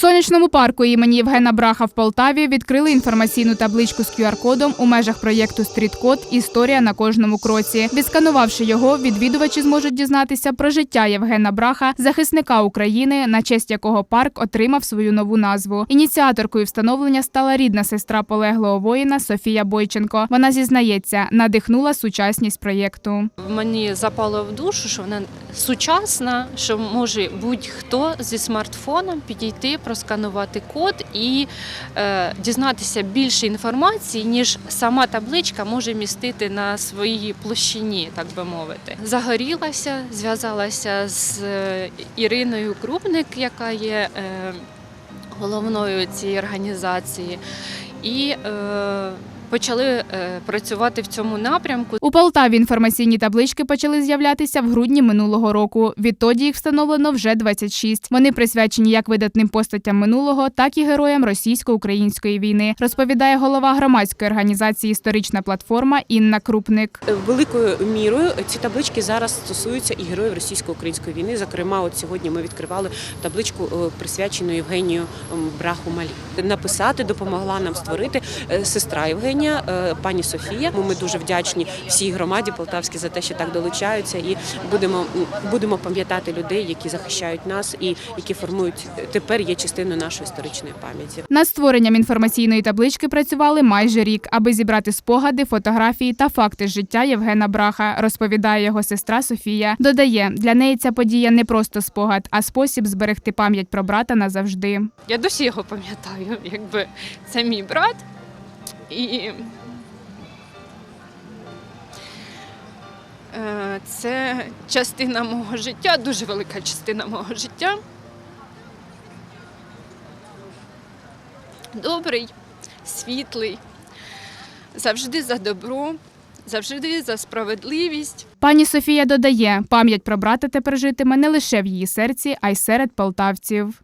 сонячному парку імені Євгена Браха в Полтаві відкрили інформаційну табличку з QR-кодом у межах проєкту Стріткод Історія на кожному кроці. Відсканувавши його, відвідувачі зможуть дізнатися про життя Євгена Браха, захисника України, на честь якого парк отримав свою нову назву. Ініціаторкою встановлення стала рідна сестра полеглого воїна Софія Бойченко. Вона зізнається, надихнула сучасність проєкту. Мені запало в душу, що вона сучасна, що може будь-хто зі смартфоном підійти, просканувати код і е, дізнатися більше інформації, ніж сама табличка може містити на своїй площині, так би мовити. Загорілася, зв'язалася з е, Іриною Крупник, яка є е, головною цієї організації, і е, почали е, працювати в цьому напрямку. У Полтаві інформаційні таблички почали з'являтися в грудні минулого року. Відтоді їх встановлено вже 26. Вони присвячені як видатним постатям минулого, так і героям російсько-української війни, розповідає голова громадської організації Історична платформа Інна Крупник. Великою мірою ці таблички зараз стосуються і героїв російсько-української війни. Зокрема, от сьогодні ми відкривали табличку е, присвячену Євгенію ем, Браху Малі. Написати допомогла нам створити е, сестра Євгенія, е, пані Софія. Ми дуже вдячні всій громаді Полтавській за те, що так долучаються, і будемо будемо пам'ятати людей, які захищають нас і які формують тепер є частиною нашої історичної пам'яті. Над створенням інформаційної таблички працювали майже рік, аби зібрати спогади, фотографії та факти з життя Євгена Браха, розповідає його сестра Софія. Додає, для неї ця подія не просто спогад, а спосіб зберегти пам'ять про брата назавжди. Я досі його пам'ятаю, якби це мій брат. І е, це частина мого життя, дуже велика частина мого життя. Добрий, світлий, завжди за добро, завжди за справедливість. Пані Софія додає, пам'ять про брата тепер житиме не лише в її серці, а й серед полтавців.